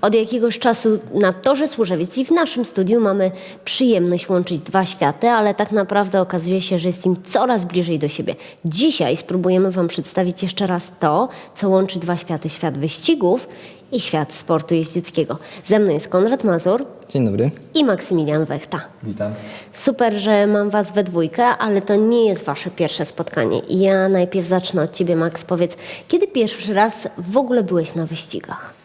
Od jakiegoś czasu na torze Służewiec i w naszym studiu mamy przyjemność łączyć dwa światy, ale tak naprawdę okazuje się, że jest im coraz bliżej do siebie. Dzisiaj spróbujemy Wam przedstawić jeszcze raz to, co łączy dwa światy: świat wyścigów i świat sportu jeździeckiego. Ze mną jest Konrad Mazur Dzień dobry. i Maksymilian Wechta. Witam. Super, że mam Was we dwójkę, ale to nie jest Wasze pierwsze spotkanie. I ja najpierw zacznę od Ciebie, Max. Powiedz, kiedy pierwszy raz w ogóle byłeś na wyścigach?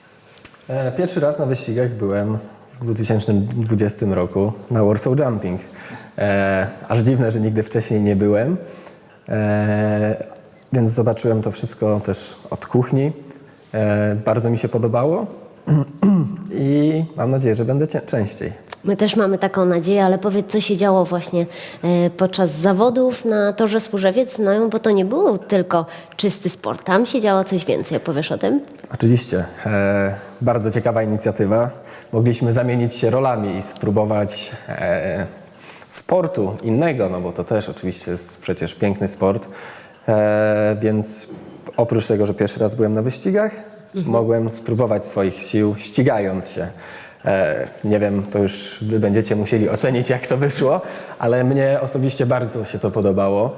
E, Pierwszy raz na wyścigach byłem w 2020 roku na Warsaw Jumping. E, aż dziwne, że nigdy wcześniej nie byłem. E, więc zobaczyłem to wszystko też od kuchni. Bardzo mi się podobało i mam nadzieję, że będę cie- częściej. My też mamy taką nadzieję, ale powiedz, co się działo właśnie e, podczas zawodów na torze Służewiec, no bo to nie był tylko czysty sport, tam się działo coś więcej. Opowiesz o tym? Oczywiście. E, bardzo ciekawa inicjatywa. Mogliśmy zamienić się rolami i spróbować e, sportu innego, no bo to też oczywiście jest przecież piękny sport. E, więc oprócz tego, że pierwszy raz byłem na wyścigach, mogłem spróbować swoich sił ścigając się. E, nie wiem, to już wy będziecie musieli ocenić, jak to wyszło, ale mnie osobiście bardzo się to podobało.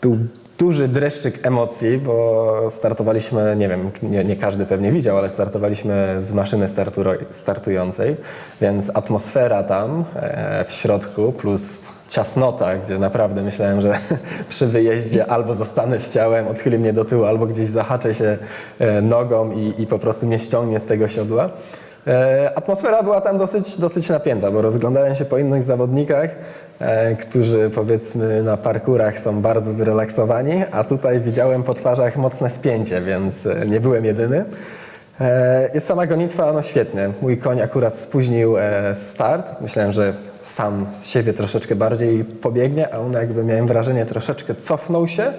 Był duży dreszczyk emocji, bo startowaliśmy, nie wiem, nie, nie każdy pewnie widział, ale startowaliśmy z maszyny starturo- startującej, więc atmosfera tam e, w środku plus ciasnota, gdzie naprawdę myślałem, że przy wyjeździe albo zostanę z ciałem, odchyli mnie do tyłu, albo gdzieś zahaczę się e, nogą i, i po prostu mnie ściągnie z tego siodła. E, Atmosfera była tam dosyć, dosyć napięta, bo rozglądałem się po innych zawodnikach, e, którzy powiedzmy na parkurach są bardzo zrelaksowani, a tutaj widziałem po twarzach mocne spięcie, więc e, nie byłem jedyny. Jest sama gonitwa, no świetnie. Mój koń akurat spóźnił start. Myślałem, że sam z siebie troszeczkę bardziej pobiegnie, a on jakby miałem wrażenie troszeczkę cofnął się.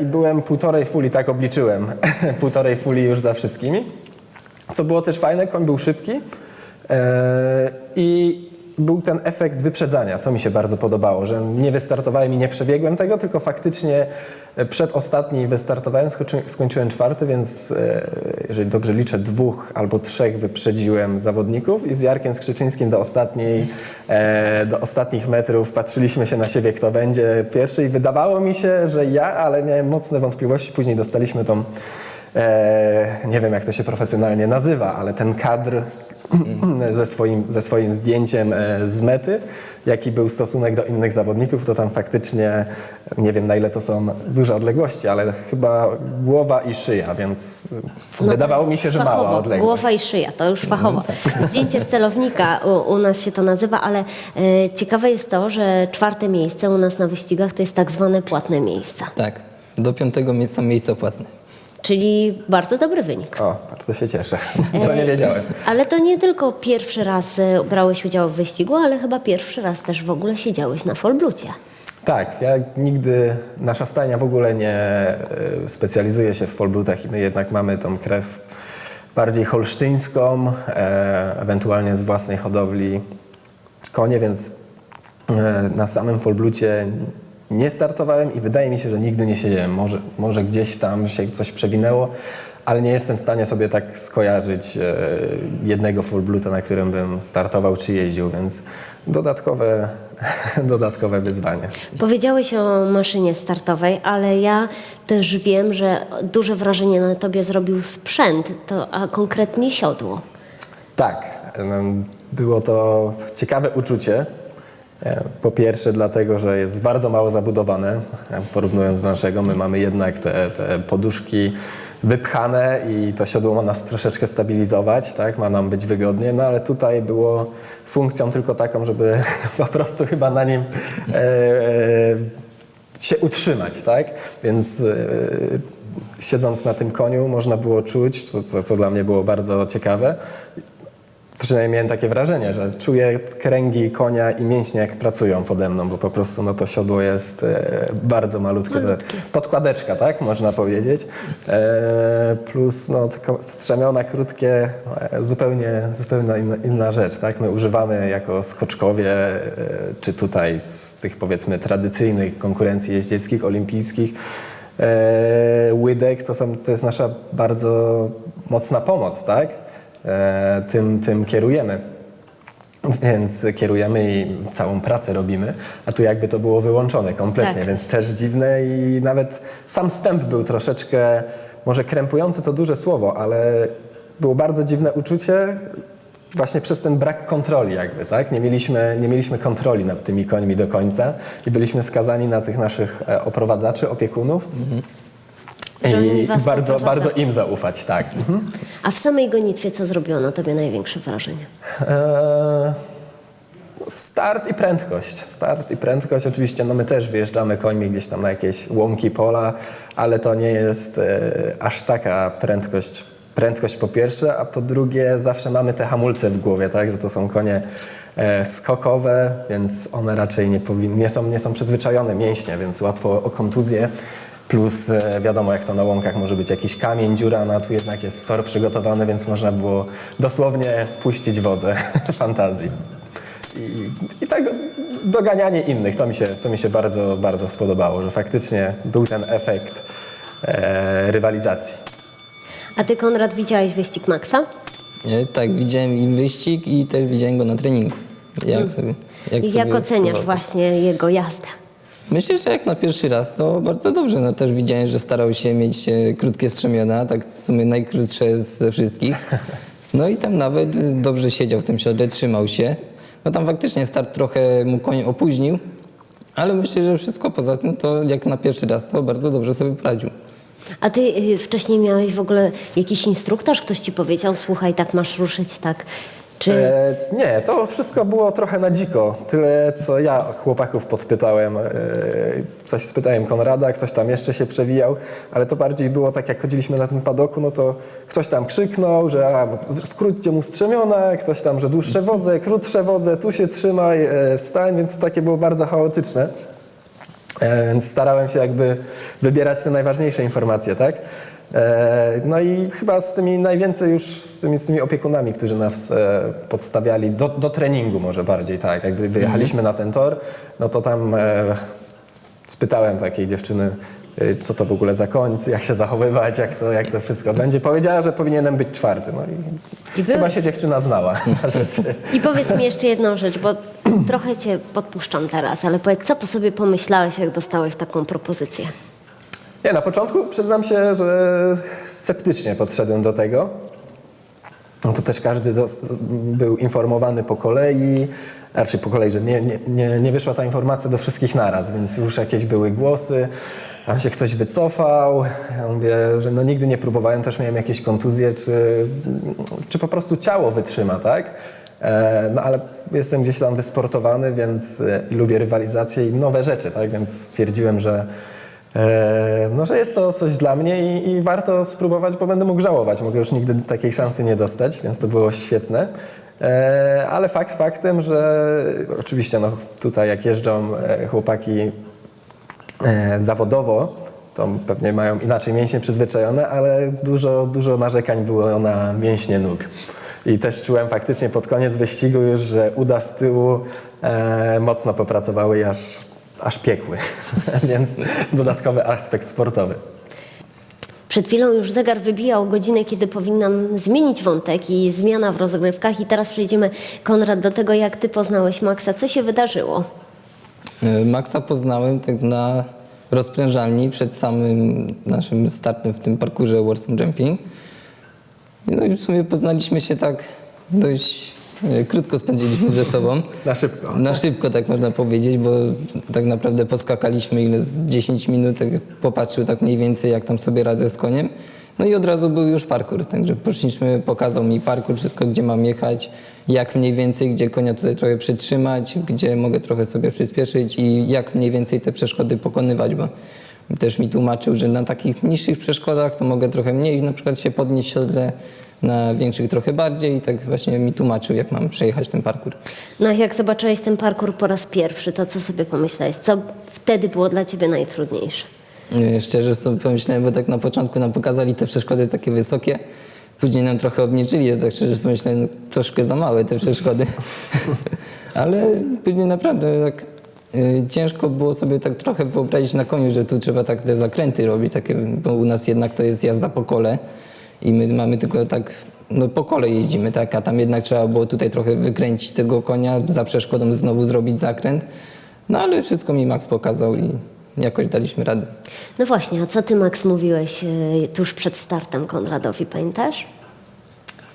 I byłem półtorej fuli, tak obliczyłem, półtorej fuli już za wszystkimi. Co było też fajne, koń był szybki e, i był ten efekt wyprzedzania. To mi się bardzo podobało, że nie wystartowałem i nie przebiegłem tego, tylko faktycznie e, przed ostatni wystartowałem, skończy- skończyłem czwarty, więc e, jeżeli dobrze liczę, dwóch albo trzech wyprzedziłem zawodników i z Jarkiem Skrzyczyńskim do, ostatniej, do ostatnich metrów patrzyliśmy się na siebie, kto będzie pierwszy i wydawało mi się, że ja, ale miałem mocne wątpliwości. Później dostaliśmy tą nie wiem jak to się profesjonalnie nazywa, ale ten kadr ze swoim, ze swoim zdjęciem e, z mety, jaki był stosunek do innych zawodników, to tam faktycznie nie wiem na ile to są duże odległości, ale chyba głowa i szyja, więc wydawało mi się, że fachowo, mała odległość. Głowa i szyja, to już fachowo. Zdjęcie z celownika u, u nas się to nazywa, ale e, ciekawe jest to, że czwarte miejsce u nas na wyścigach to jest tak zwane płatne miejsca. Tak, do piątego miejsca są miejsca płatne. Czyli bardzo dobry wynik. O, bardzo się cieszę. To nie wiedziałem. Ale to nie tylko pierwszy raz e, brałeś udział w wyścigu, ale chyba pierwszy raz też w ogóle siedziałeś na folblucie. Tak, ja nigdy, nasza stajnia w ogóle nie e, specjalizuje się w folbrutach i my jednak mamy tą krew bardziej holsztyńską, e, ewentualnie z własnej hodowli konie, więc na samym folblucie nie startowałem i wydaje mi się, że nigdy nie siedziałem. Może, może gdzieś tam się coś przewinęło, ale nie jestem w stanie sobie tak skojarzyć e, jednego folbluta, na którym bym startował czy jeździł, więc dodatkowe, dodatkowe wyzwanie. Powiedziałeś o maszynie startowej, ale ja też wiem, że duże wrażenie na tobie zrobił sprzęt, to, a konkretnie siodło. Tak, było to ciekawe uczucie. E, Po pierwsze dlatego, że jest bardzo mało zabudowane, e, porównując do naszego, my mamy jednak te, te poduszki wypchane i to siodło ma nas troszeczkę stabilizować, tak? ma nam być wygodnie, no ale tutaj było funkcją tylko taką, żeby po prostu chyba na nim e, e, się utrzymać, tak? Więc e, siedząc na tym koniu można było czuć, co, co, co dla mnie było bardzo ciekawe, Przynajmniej miałem takie wrażenie, że czuję kręgi konia i mięśnie jak pracują pode mną, bo po prostu no, to siodło jest e, bardzo malutkie. Malutkie. Podkładeczka, tak? Można powiedzieć. E, plus no, strzemiona, krótkie, e, zupełnie, zupełnie inna, inna rzecz, tak? My używamy jako skoczkowie, czy tutaj z tych powiedzmy tradycyjnych konkurencji jeździeckich, olimpijskich, łydek to, są, to jest nasza bardzo mocna pomoc, tak? E, tym, tym kierujemy. Więc kierujemy i całą pracę robimy, a tu jakby to było wyłączone kompletnie, Tak. więc też dziwne i nawet sam wstęp był troszeczkę, może krępujący to duże słowo, ale było bardzo dziwne uczucie właśnie przez ten brak kontroli jakby, tak? Nie mieliśmy, nie mieliśmy kontroli nad tymi końmi do końca i byliśmy skazani na tych naszych e, oprowadzaczy, opiekunów Że i bardzo, bardzo im zaufać, tak. Mhm. A w samej gonitwie co zrobiło na tobie największe wrażenie? Eee, Start i prędkość. Start i prędkość. Oczywiście no my też wyjeżdżamy końmi gdzieś tam na jakieś łąki pola, ale to nie jest e, aż taka prędkość. Prędkość po pierwsze, a po drugie zawsze mamy te hamulce w głowie, tak, że to są konie e, skokowe, więc one raczej nie, nie, są, nie są przyzwyczajone mięśnie, więc łatwo o kontuzję. Plus e, wiadomo, jak to na łąkach może być jakiś kamień, dziura, no a tu jednak jest tor przygotowany, więc można było dosłownie puścić wodze fantazji. I, I tak doganianie innych, to mi się, to mi się bardzo, bardzo spodobało, że faktycznie był ten efekt e, rywalizacji. A ty, Konrad, widziałeś wyścig Maxa? E, Tak, widziałem i wyścig i też widziałem go na treningu. Jak, sobie, jak, jak oceniasz właśnie jego jazdę? Myślę, że jak na pierwszy raz to bardzo dobrze. No też widziałem, że starał się mieć e, krótkie strzemiona, tak w sumie najkrótsze ze wszystkich. No i tam nawet e, dobrze siedział w tym siodle, trzymał się. No tam faktycznie start trochę mu koń opóźnił, ale myślę, że wszystko poza tym to jak na pierwszy raz to bardzo dobrze sobie poradził. A ty y, wcześniej miałeś w ogóle jakiś instruktaż? Ktoś ci powiedział, słuchaj, tak masz ruszyć, tak? Czy... E, nie, to wszystko było trochę na dziko. Tyle, co ja chłopaków podpytałem. E, coś spytałem Konrada, ktoś tam jeszcze się przewijał, ale to bardziej było tak, jak chodziliśmy na tym padoku, no to ktoś tam krzyknął, że a, skróćcie mu strzemiona, ktoś tam, że dłuższe wodze, krótsze wodze, tu się trzymaj, e, wstań, więc takie było bardzo chaotyczne. E, Więc starałem się jakby wybierać te najważniejsze informacje, tak? E, No i chyba z tymi najwięcej już z tymi, z tymi opiekunami, którzy nas e, podstawiali do, do treningu może bardziej, tak? Jak wy- wyjechaliśmy na ten tor, no to tam e, spytałem takiej dziewczyny, co to w ogóle za koń, jak się zachowywać, jak to, jak to wszystko będzie. Powiedziała, że powinienem być czwarty. No i, I chyba się dziewczyna znała na rzeczy. I powiedz mi jeszcze jedną rzecz, bo trochę cię podpuszczam teraz, ale powiedz, co po sobie pomyślałeś, jak dostałeś taką propozycję? Nie, na początku przyznam się, że sceptycznie podszedłem do tego. No to też każdy był informowany po kolei, raczej po kolei, że nie, nie, nie, wyszła ta informacja do wszystkich naraz, więc już jakieś były głosy, tam się ktoś wycofał. Ja mówię, że no nigdy nie próbowałem, też miałem jakieś kontuzje, czy, czy po prostu ciało wytrzyma, tak? E, No ale jestem gdzieś tam wysportowany, więc e, lubię rywalizację i nowe rzeczy, tak? Więc stwierdziłem, że No, że jest to coś dla mnie i, i warto spróbować, bo będę mógł żałować. Mogę już nigdy takiej szansy nie dostać, więc to było świetne. E, Ale fakt faktem, że oczywiście no, tutaj jak jeżdżą e, chłopaki e, zawodowo, to pewnie mają inaczej mięśnie przyzwyczajone, ale dużo, dużo narzekań było na mięśnie nóg. I też czułem faktycznie pod koniec wyścigu już, że uda z tyłu e, mocno popracowały aż, aż piekły. Więc dodatkowy aspekt sportowy. Przed chwilą już zegar wybijał godzinę, kiedy powinnam zmienić wątek i zmiana w rozgrywkach. I teraz przejdziemy, Konrad, do tego, jak ty poznałeś Maxa. Co się wydarzyło? E, Maxa poznałem tak na rozprężalni przed samym naszym startem w tym parkurze Warsaw Jumping. I No i w sumie poznaliśmy się tak dość krótko spędziliśmy ze sobą. Na szybko. Na szybko, tak można powiedzieć, bo tak naprawdę poskakaliśmy ile z 10 minut, tak popatrzył tak mniej więcej, jak tam sobie radzę z koniem. No i od razu był już parkour, także poszliśmy, pokazał mi parkour, wszystko, gdzie mam jechać, jak mniej więcej, gdzie konia tutaj trochę przytrzymać, gdzie mogę trochę sobie przyspieszyć i jak mniej więcej te przeszkody pokonywać, bo też mi tłumaczył, że na takich niższych przeszkodach to mogę trochę mniej, na przykład się podnieść siodle, na większych trochę bardziej i tak właśnie mi tłumaczył, jak mam przejechać ten parkour. No jak zobaczyłeś ten parkour po raz pierwszy, to co sobie pomyślałeś? Co wtedy było dla ciebie najtrudniejsze? Nie, Szczerze sobie pomyślałem, bo tak na początku nam pokazali te przeszkody takie wysokie, później nam trochę obniżyli, ja tak szczerze pomyślałem, no, troszkę za małe te przeszkody. Ale później naprawdę tak Y, Ciężko było sobie tak trochę wyobrazić na koniu, że tu trzeba tak te zakręty robić, takie, bo u nas jednak to jest jazda po kole i my mamy tylko tak, no po kole jeździmy, tak, a tam jednak trzeba było tutaj trochę wykręcić tego konia, za przeszkodą znowu zrobić zakręt, no ale wszystko mi Max pokazał i jakoś daliśmy radę. No właśnie, a co ty, Max, mówiłeś e, tuż przed startem Konradowi, pamiętasz?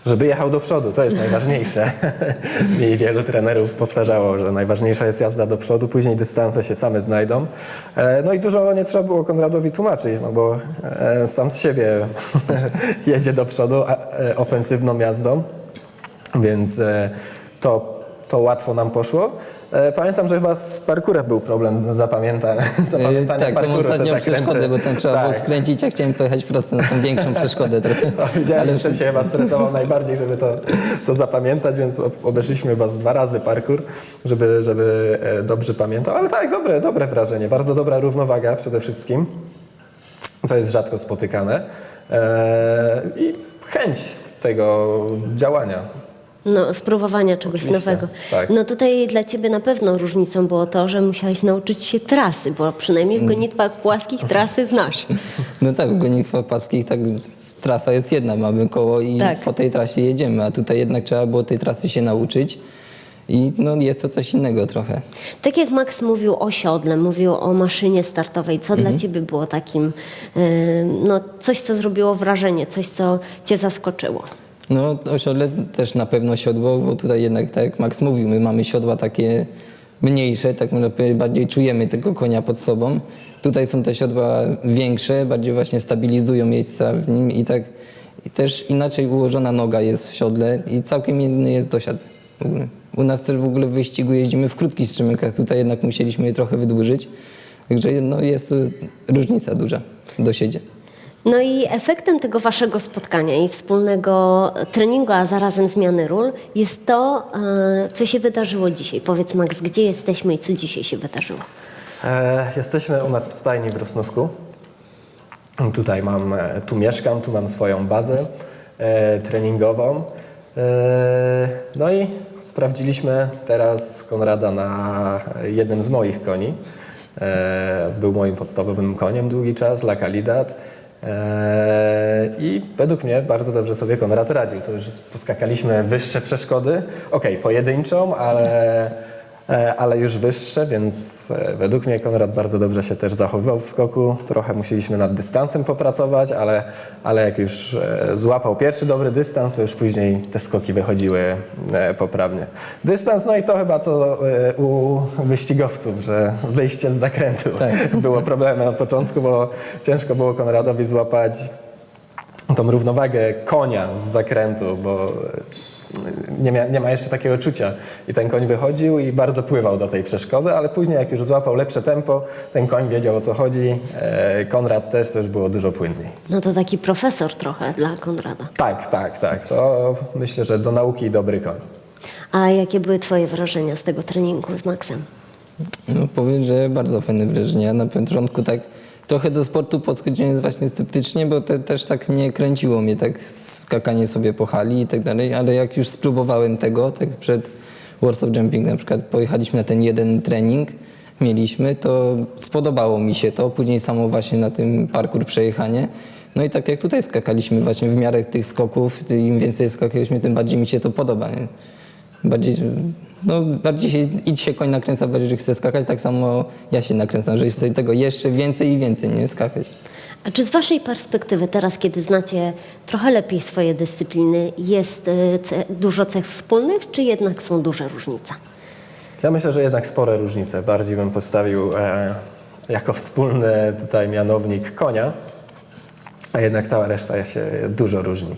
Żeby jechał do przodu, to jest najważniejsze. Mi wielu trenerów powtarzało, że najważniejsza jest jazda do przodu, później dystanse się same znajdą. E, No i dużo nie trzeba było Konradowi tłumaczyć, no bo e, sam z siebie jedzie do przodu e, ofensywną jazdą, więc to, to łatwo nam poszło. E, Pamiętam, że chyba z parkurem był problem zapamięta, Y, zapamiętania Tak, tą ostatnią zakręty. przeszkodę, bo tam trzeba było Tak. skręcić, ja chciałem pojechać prosto na tą większą przeszkodę trochę. No, Widziałem, Ale że ten się chyba stresował najbardziej, żeby to, to zapamiętać, więc ob- obeszliśmy chyba z dwa razy parkour, żeby, żeby e, dobrze pamiętał. Ale tak, dobre, dobre wrażenie. Bardzo dobra równowaga przede wszystkim, co jest rzadko spotykane. E, I chęć tego działania. No, spróbowania czegoś Oczywiście, nowego. tak. No tutaj dla ciebie na pewno różnicą było to, że musiałeś nauczyć się trasy, bo przynajmniej Mm. w gonitwach płaskich trasy znasz. No tak, w gonitwach paskich tak trasa jest jedna, mamy koło i Tak. po tej trasie jedziemy, a tutaj jednak trzeba było tej trasy się nauczyć i no jest to coś innego trochę. Tak jak Max mówił o siodle, mówił o maszynie startowej, co Mhm. dla ciebie było takim, e, no coś, co zrobiło wrażenie, coś, co cię zaskoczyło? No o siodle też na pewno siodło, bo tutaj jednak tak jak Max mówił, my mamy siodła takie mniejsze, tak można bardziej czujemy tego konia pod sobą. Tutaj są te siodła większe, bardziej właśnie stabilizują miejsca w nim i tak i też inaczej ułożona noga jest w siodle i całkiem inny jest dosiad w ogóle. U nas też w ogóle w wyścigu jeździmy w krótkich strzymykach, tutaj jednak musieliśmy je trochę wydłużyć, także no, jest różnica duża w dosiedzie. No i efektem tego waszego spotkania i wspólnego treningu, a zarazem zmiany ról, jest to, e, co się wydarzyło dzisiaj. Powiedz Max, gdzie jesteśmy i co dzisiaj się wydarzyło? E, jesteśmy u nas w stajni w Rosnówku. Tutaj mam, e, tu mieszkam, tu mam swoją bazę e, treningową. E, no i sprawdziliśmy teraz Konrada na jednym z moich koni. E, był moim podstawowym koniem długi czas, La Calidad. E, I według mnie bardzo dobrze sobie Konrad radził. To już poskakaliśmy wyższe przeszkody. Okej, pojedynczą, ale ale już wyższe, więc e, według mnie Konrad bardzo dobrze się też zachowywał w skoku. Trochę musieliśmy nad dystansem popracować, ale, ale jak już e, złapał pierwszy dobry dystans, to już później te skoki wychodziły e, poprawnie. Dystans, no i to chyba co e, u wyścigowców, że wyjście z zakrętu było problemem na początku, bo ciężko było Konradowi złapać tą równowagę konia z zakrętu, bo nie, mia, nie ma jeszcze takiego czucia. I ten koń wychodził i bardzo pływał do tej przeszkody, ale później jak już złapał lepsze tempo, ten koń wiedział o co chodzi. E, Konrad też, to już było dużo płynniej. No to taki profesor trochę dla Konrada. Tak, tak, tak. To myślę, że do nauki dobry koń. A jakie były twoje wrażenia z tego treningu z Maxem? No powiem, że bardzo fajne wrażenie. Ja na początku tak trochę do sportu podchodziłem właśnie sceptycznie, bo te, też tak nie kręciło mnie tak skakanie sobie po hali i tak dalej, ale jak już spróbowałem tego, tak przed Warsaw Jumping na przykład pojechaliśmy na ten jeden trening, mieliśmy, to spodobało mi się to, później samo właśnie na tym parkour przejechanie. No i tak jak tutaj skakaliśmy właśnie w miarę tych skoków, im więcej skakaliśmy, tym bardziej mi się to podoba. Nie? Bardziej, że- no, bardziej się, idź się koń nakręca, bardziej, że chce skakać, tak samo ja się nakręcam, że chcę tego jeszcze więcej i więcej, nie skakać. A czy z waszej perspektywy, teraz kiedy znacie trochę lepiej swoje dyscypliny, jest e, ce, dużo cech wspólnych, czy jednak są duże różnice? Ja myślę, że jednak spore różnice. Bardziej bym postawił e, jako wspólny tutaj mianownik konia, a jednak cała reszta się dużo różni.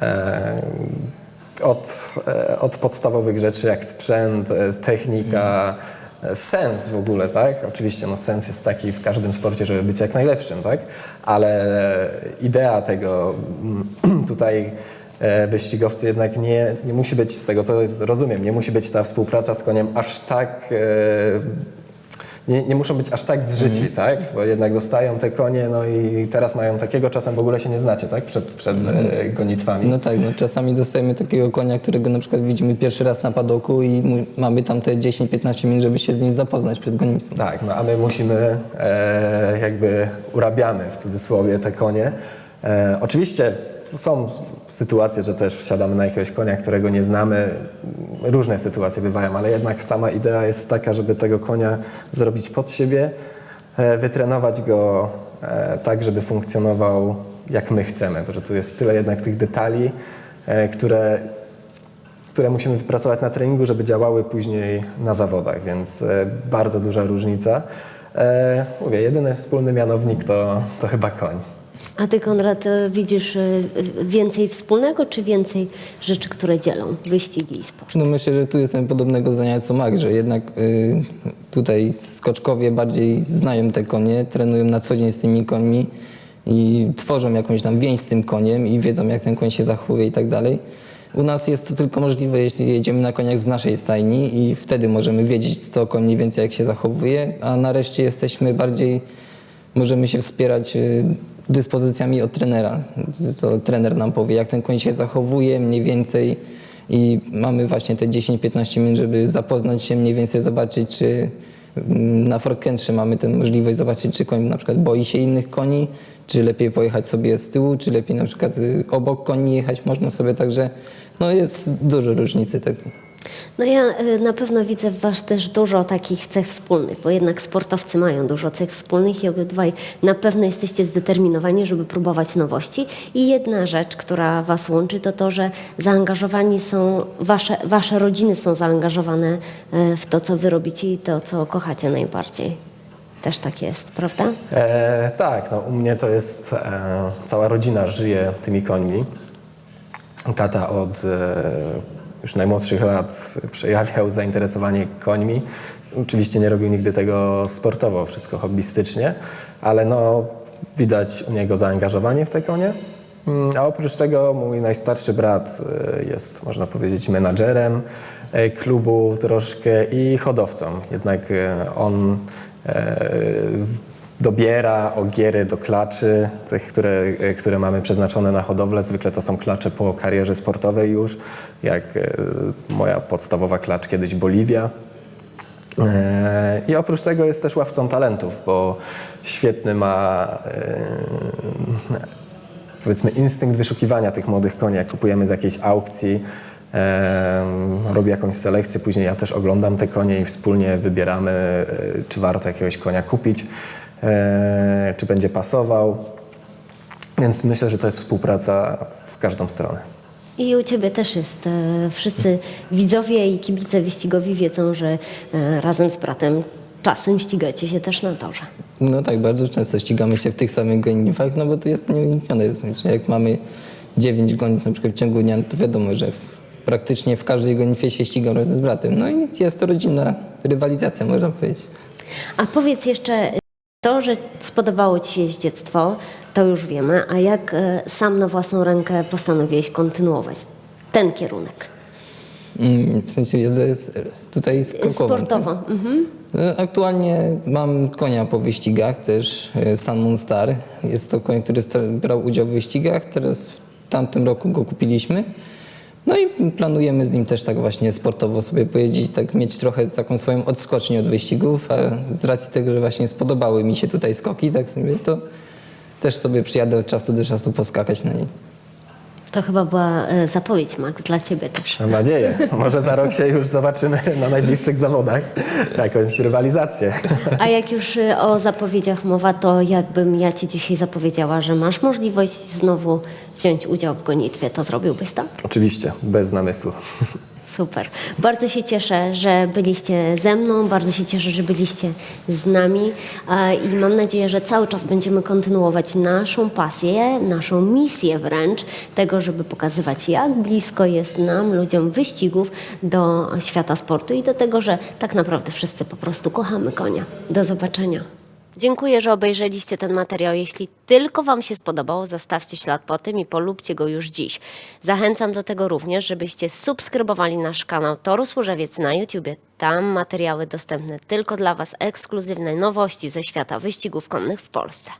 E, od, e, od podstawowych rzeczy jak sprzęt, e, technika, e, sens w ogóle, tak? Oczywiście no, sens jest taki w każdym sporcie, żeby być jak najlepszym, tak? Ale idea tego mm, tutaj wyścigowcy jednak nie, nie musi być, z tego co rozumiem, nie musi być ta współpraca z koniem aż tak nie, nie muszą być aż tak zżyci, tak? Bo jednak dostają te konie, no i teraz mają takiego, czasem w ogóle się nie znacie, tak? Przed, przed e, gonitwami. No tak, no czasami dostajemy takiego konia, którego na przykład widzimy pierwszy raz na padoku i mamy tam te 10-15 minut, żeby się z nim zapoznać przed gonitwą. Tak, no a my musimy, e, jakby urabiamy w cudzysłowie te konie. E, oczywiście są sytuacje, że też wsiadamy na jakiegoś konia, którego nie znamy. Różne sytuacje bywają, ale jednak sama idea jest taka, żeby tego konia zrobić pod siebie, e, wytrenować go e, tak, żeby funkcjonował jak my chcemy, bo tu jest tyle jednak tych detali, e, które które musimy wypracować na treningu, żeby działały później na zawodach, więc bardzo duża różnica. Mówię, jedyny wspólny mianownik to, to chyba koń. A ty, Konrad, e, widzisz e, więcej wspólnego, czy więcej rzeczy, które dzielą wyścigi i sport? No myślę, że tu jestem podobnego zdania co Max, że jednak y, tutaj skoczkowie bardziej znają te konie, trenują na co dzień z tymi końmi i tworzą jakąś tam więź z tym koniem i wiedzą jak ten koń się zachowuje i tak dalej. U nas jest to tylko możliwe, jeśli jedziemy na koniach z naszej stajni i wtedy możemy wiedzieć, co koń mniej więcej jak się zachowuje, a na reszcie jesteśmy bardziej, możemy się wspierać y, dyspozycjami od trenera. Co trener nam powie, jak ten koń się zachowuje mniej więcej i mamy właśnie te 10-15 minut, żeby zapoznać się mniej więcej, zobaczyć, czy mm, na Forkętrze mamy tę możliwość zobaczyć, czy koń na przykład boi się innych koni, czy lepiej pojechać sobie z tyłu, czy lepiej na przykład y, obok koni jechać można sobie, także no jest dużo różnicy takiej. No ja e, na pewno widzę w Was też dużo takich cech wspólnych, bo jednak sportowcy mają dużo cech wspólnych i obydwaj na pewno jesteście zdeterminowani, żeby próbować nowości. I jedna rzecz, która Was łączy, to to, że zaangażowani są, Wasze, wasze rodziny są zaangażowane e, w to, co Wy robicie i to, co kochacie najbardziej. Też tak jest, prawda? E, tak, no u mnie to jest, e, cała rodzina żyje tymi końmi. Tata od e, już najmłodszych lat przejawiał zainteresowanie końmi. Oczywiście nie robił nigdy tego sportowo, wszystko hobbystycznie, ale no widać u niego zaangażowanie w te konie. Mm, A oprócz tego mój najstarszy brat e, jest, można powiedzieć, menadżerem e, klubu troszkę i hodowcą. Jednak e, on dobiera ogiery do klaczy, tych, które, e, które mamy przeznaczone na hodowlę. Zwykle to są klacze po karierze sportowej już, jak e, moja podstawowa klacz kiedyś Boliwia. E, I oprócz tego jest też ławcą talentów, bo świetny ma powiedzmy instynkt wyszukiwania tych młodych koni. Jak kupujemy z jakiejś aukcji, e, robi jakąś selekcję, później ja też oglądam te konie i wspólnie wybieramy, czy warto jakiegoś konia kupić, czy będzie pasował. Więc myślę, że to jest współpraca w każdą stronę. I u Ciebie też jest. E, Wszyscy widzowie i kibice wyścigowi wiedzą, że e, razem z bratem czasem ścigacie się też na torze. No tak, bardzo często ścigamy się w tych samych gonitwach, no bo to jest nieuniknione. Znaczy, Jak mamy 9 gonitw na przykład w ciągu dnia, no to wiadomo, że w, praktycznie w każdej gonitwie się ścigam razem z bratem. No i jest to rodzinna rywalizacja, można powiedzieć. A powiedz jeszcze, to, że spodobało Ci się jeździectwo, to już wiemy, a jak e, sam na własną rękę postanowiłeś kontynuować ten kierunek? Mm, W sensie tutaj skokową. Sportowo. Mhm. No, Aktualnie mam konia po wyścigach, też e, Sun Star. Jest to koń, który brał udział w wyścigach. Teraz w tamtym roku go kupiliśmy. No i planujemy z nim też tak właśnie sportowo sobie pojeździć, tak mieć trochę taką swoją odskocznię od wyścigów, a z racji tego, że właśnie spodobały mi się tutaj skoki, tak sobie to też sobie przyjadę od czasu do czasu poskakać na niej. To chyba była e, zapowiedź, Max, dla Ciebie też. Mam nadzieję. Może za rok się już zobaczymy na najbliższych zawodach jakąś rywalizację. A jak już e, o zapowiedziach mowa, to jakbym ja Ci dzisiaj zapowiedziała, że masz możliwość znowu wziąć udział w gonitwie, to zrobiłbyś to? Oczywiście, bez namysłu. Super. Bardzo się cieszę, że byliście ze mną, bardzo się cieszę, że byliście z nami e, i mam nadzieję, że cały czas będziemy kontynuować naszą pasję, naszą misję wręcz tego, żeby pokazywać, jak blisko jest nam, ludziom wyścigów do świata sportu i do tego, że tak naprawdę wszyscy po prostu kochamy konia. Do zobaczenia. Dziękuję, że obejrzeliście ten materiał. Jeśli tylko Wam się spodobał, zostawcie ślad po tym i polubcie go już dziś. Zachęcam do tego również, żebyście subskrybowali nasz kanał Toru Służewiec na YouTubie. Tam materiały dostępne tylko dla Was, ekskluzywne nowości ze świata wyścigów konnych w Polsce.